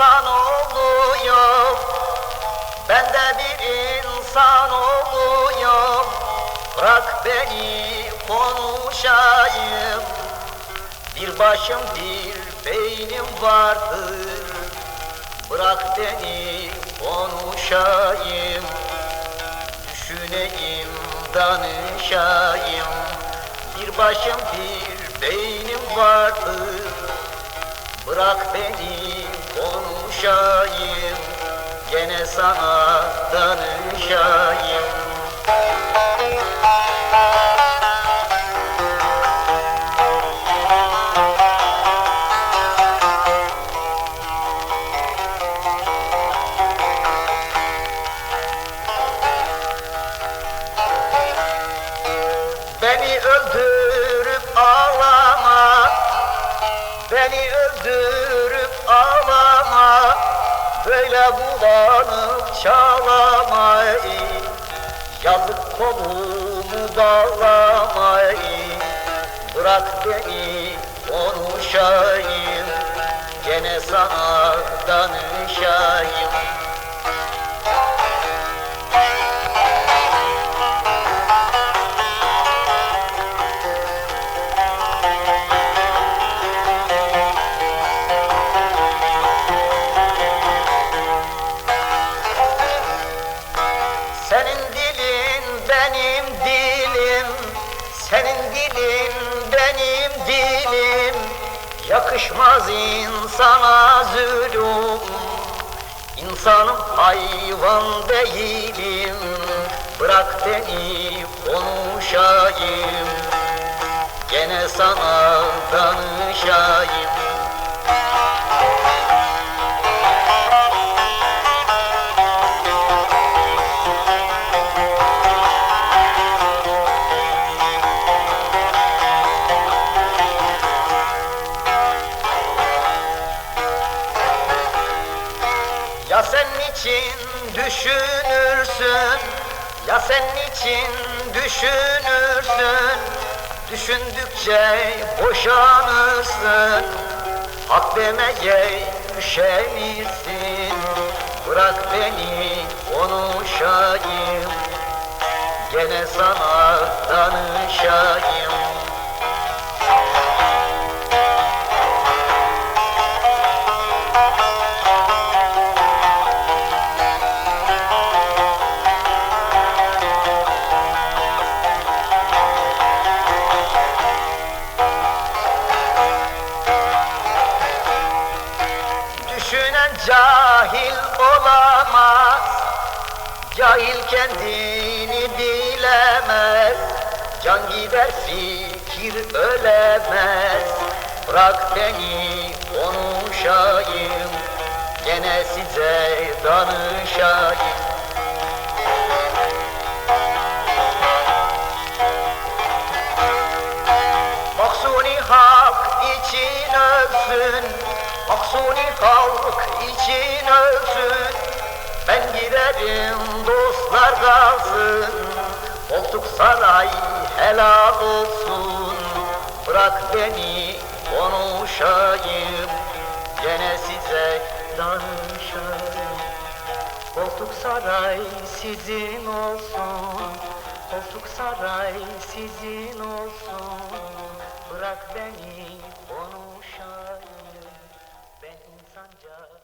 insan oluyor Ben de bir insan oluyor Bırak beni konuşayım. Bir başım bir beynim vardır. Bırak beni konuşayım. Düşüneyim danışayım. Bir başım bir beynim vardır Bırak beni konuşayım. Gene sana danışayım. Beni öldürüp ağlama Beni öldürüp ağlama Böyle bulanıp çağlama Yazık kolumu bağlama Bırak beni konuşayım. Gene sana danışayım Senin dilin benim dilim Yakışmaz insana zulüm. İnsanım hayvan değilim Bırak beni konuşayım Gene sana danışayım için düşünürsün Ya sen için düşünürsün. Düşündükçe boşanırsın Hak demeye üşenirsin Bırak beni konuşayım Gene sana danışayım Düşünen cahil olamaz. Cahil kendini bilemez. Can gider fikir ölemez. Bırak beni konuşayım Gene size danışayım. Maksuni hak için ölsün Maksuni halk için ölsün Ben giderim dostlar kalsın. Koltuk saray helal olsun Bırak beni konuşayım Gene size danışayım. Koltuk saray sizin olsun Koltuk saray sizin olsun. Bırak beni Sanja.